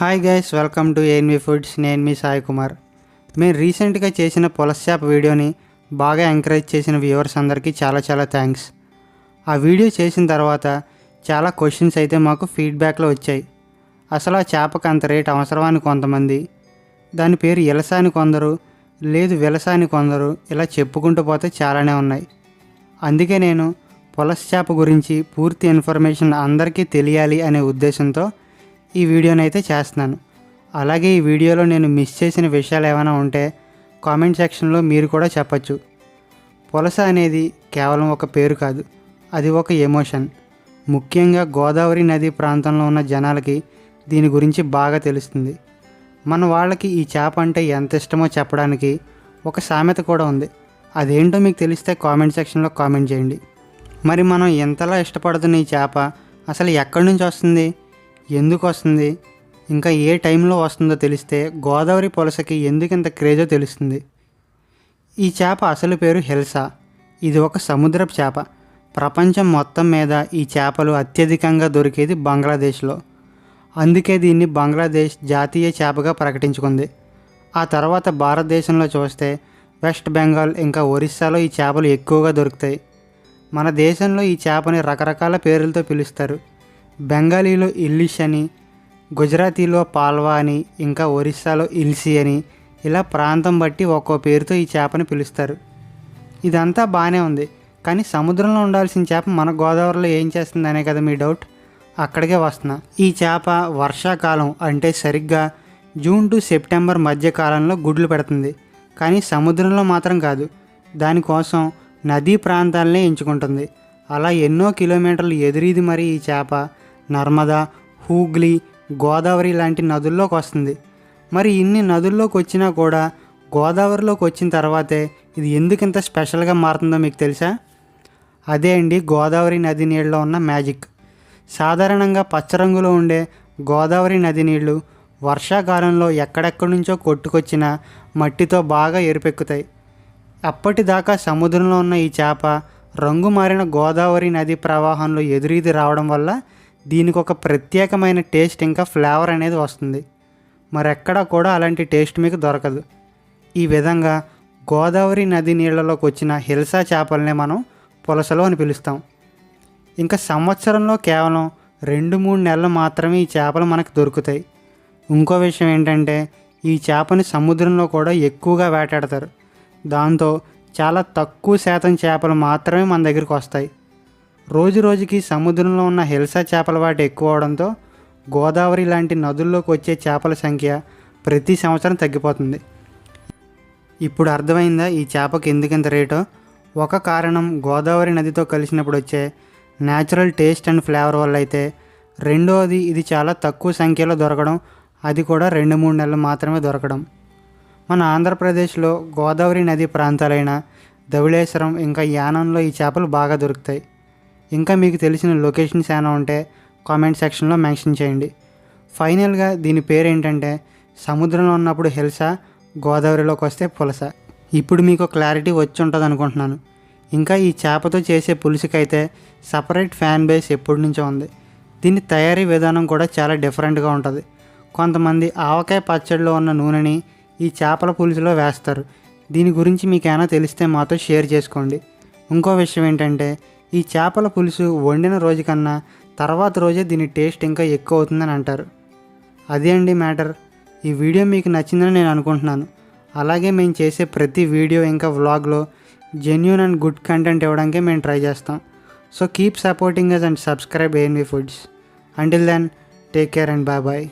Hi guys welcome to NV foods నేను మీ సాయి కుమార్. మేము రీసెంట్గా చేసిన పులస చేప వీడియోని బాగా ఎంకరేజ్ చేసిన వ్యూవర్స్ అందరికీ చాలా చాలా థ్యాంక్స్ ఆ వీడియో చేసిన తర్వాత చాలా క్వశ్చన్స్ అయితే మాకు ఫీడ్బ్యాక్లో వచ్చాయి. అసలు ఆ చేపకు అంత రేట్ అవసరమని కొంతమంది. దాని పేరు ఇలస అని కొందరు లేదు విలస అని కొందరు ఇలా చెప్పుకుంటూ పోతే చాలానే ఉన్నాయి. అందుకే నేను పులస చేప గురించి పూర్తి ఇన్ఫర్మేషన్ అందరికీ తెలియాలి అనే ఉద్దేశంతో ఈ వీడియోని అయితే చేస్తున్నాను. అలాగే ఈ వీడియోలో నేను మిస్ చేసిన విషయాలు ఏమైనా ఉంటే కామెంట్ సెక్షన్లో మీరు కూడా చెప్పచ్చు. పులస అనేది కేవలం ఒక పేరు కాదు అది ఒక ఎమోషన్. ముఖ్యంగా గోదావరి నది ప్రాంతంలో ఉన్న జనాలకి దీని గురించి బాగా తెలుస్తుంది. మన వాళ్ళకి ఈ చేప అంటే ఎంత ఇష్టమో చెప్పడానికి ఒక సామెత కూడా ఉంది. అదేంటో మీకు తెలిస్తే కామెంట్ సెక్షన్లో కామెంట్ చేయండి. మరి మనం ఎంతలా ఇష్టపడుతున్న ఈ చేప అసలు ఎక్కడి నుంచి వస్తుంది? ఎందుకు వస్తుంది ఇంకా ఏ టైంలో వస్తుందో తెలిస్తే గోదావరి పులసకి ఎందుకింత క్రేజో తెలుస్తుంది? ఈ చేప అసలు పేరు హెల్సా. ఇది ఒక సముద్రపు చేప. ప్రపంచం మొత్తం మీద ఈ చేపలు అత్యధికంగా దొరికేది బంగ్లాదేశ్లో. అందుకే దీన్ని బంగ్లాదేశ్ జాతీయ చేపగా ప్రకటించుకుంది. ఆ తర్వాత భారతదేశంలో చూస్తే వెస్ట్ బెంగాల్ ఇంకా ఒరిస్సాలో ఈ చేపలు ఎక్కువగా దొరుకుతాయి. మన దేశంలో ఈ చేపని రకరకాల పేర్లతో పిలుస్తారు. బెంగాలీలో ఇల్లిష్ అని గుజరాతీలో పాల్వా అని ఇంకా ఒరిస్సాలో ఇల్సి అని ఇలా ప్రాంతం బట్టి ఒక్కో పేరుతో ఈ చేపని పిలుస్తారు. ఇదంతా బాగానే ఉంది కానీ సముద్రంలో ఉండాల్సిన చేప మన గోదావరిలో ఏం చేస్తుంది అనే కదా మీ డౌట్? అక్కడికే వస్తున్నా. ఈ చేప వర్షాకాలం అంటే సరిగ్గా జూన్ టు సెప్టెంబర్ మధ్య కాలంలో గుడ్లు పెడుతుంది కానీ సముద్రంలో మాత్రం కాదు. దానికోసం నదీ ప్రాంతాలనే ఎంచుకుంటుంది. అలా ఎన్నో కిలోమీటర్లు ఎదురీది మరి ఈ చేప నర్మదా హూగ్లీ గోదావరి లాంటి నదుల్లోకి వస్తుంది. మరి ఇన్ని నదుల్లోకి వచ్చినా కూడా గోదావరిలోకి వచ్చిన తర్వాతే ఇది ఎందుకు ఇంత స్పెషల్గా మారుతుందో మీకు తెలుసా? అదే అండి గోదావరి నది నీళ్ళలో ఉన్న మ్యాజిక్. సాధారణంగా పచ్చ రంగులో ఉండే గోదావరి నది నీళ్ళు వర్షాకాలంలో ఎక్కడెక్కడి నుంచో కొట్టుకొచ్చిన మట్టితో బాగా ఎరుపెక్కుతాయి. అప్పటిదాకా సముద్రంలో ఉన్న ఈ చేప రంగు మారిన గోదావరి నది ప్రవాహంలో ఎదురీది రావడం వల్ల దీనికి ఒక ప్రత్యేకమైన టేస్ట్ ఇంకా ఫ్లేవర్ అనేది వస్తుంది. మరెక్కడా కూడా అలాంటి టేస్ట్ మీకు దొరకదు. ఈ విధంగా గోదావరి నది నీళ్ళలోకి వచ్చిన హిల్సా చేపలనే మనం పులసలు అని పిలుస్తాం. ఇంకా సంవత్సరంలో కేవలం రెండు మూడు నెలలు మాత్రమే ఈ చేపలు మనకు దొరుకుతాయి. ఇంకో విషయం ఏంటంటే ఈ చేపని సముద్రంలో కూడా ఎక్కువగా వేటాడతారు. దాంతో చాలా తక్కువ శాతం చేపలు మాత్రమే మన దగ్గరికి వస్తాయి. రోజు రోజుకి సముద్రంలో ఉన్న హిల్సా చేపల వాటి ఎక్కువ అవడంతో గోదావరి లాంటి నదుల్లోకి వచ్చే చేపల సంఖ్య ప్రతి సంవత్సరం తగ్గిపోతుంది. ఇప్పుడు అర్థమైందా ఈ చేపకి ఎందుకంత రేటో? ఒక కారణం గోదావరి నదితో కలిసినప్పుడు వచ్చే న్యాచురల్ టేస్ట్ అండ్ ఫ్లేవర్ వల్ల అయితే రెండవది ఇది చాలా తక్కువ సంఖ్యలో దొరకడం అది కూడా రెండు మూడు నెలలు మాత్రమే దొరకడం. మన ఆంధ్రప్రదేశ్లో గోదావరి నది ప్రాంతాలైన ధవళేశ్వరం ఇంకా యానంలో ఈ చేపలు బాగా దొరుకుతాయి. ఇంకా మీకు తెలిసిన లొకేషన్స్ ఏమైనా ఉంటే కామెంట్ సెక్షన్లో మెన్షన్ చేయండి. ఫైనల్గా దీని పేరు ఏంటంటే సముద్రంలో ఉన్నప్పుడు హిల్సా గోదావరిలోకి వస్తే పులస. ఇప్పుడు మీకు క్లారిటీ వచ్చి ఉంటుంది అనుకుంటున్నాను. ఇంకా ఈ చేపతో చేసే పులుసుకైతే సపరేట్ ఫ్యాన్ బేస్ ఎప్పటి నుంచో ఉంది. దీని తయారీ విధానం కూడా చాలా డిఫరెంట్గా ఉంటుంది. కొంతమంది ఆవకాయ పచ్చడిలో ఉన్న నూనెని ఈ చేపల పులుసులో వేస్తారు. దీని గురించి మీకు ఏమైనా తెలిస్తే మాతో షేర్ చేసుకోండి. ఇంకో విషయం ఏంటంటే ఈ చేపల పులుసు వండిన రోజు కన్నా తర్వాత రోజే దీని టేస్ట్ ఇంకా ఎక్కువ అవుతుందని అంటారు. అదే అండి మ్యాటర్. ఈ వీడియో మీకు నచ్చిందని నేను అనుకుంటున్నాను. అలాగే మేము చేసే ప్రతి వీడియో ఇంకా వ్లాగ్లో జెన్యున్ అండ్ గుడ్ కంటెంట్ ఇవ్వడానికే మేము ట్రై చేస్తాం. So keep supporting us and subscribe ANV foods until then take care and bye bye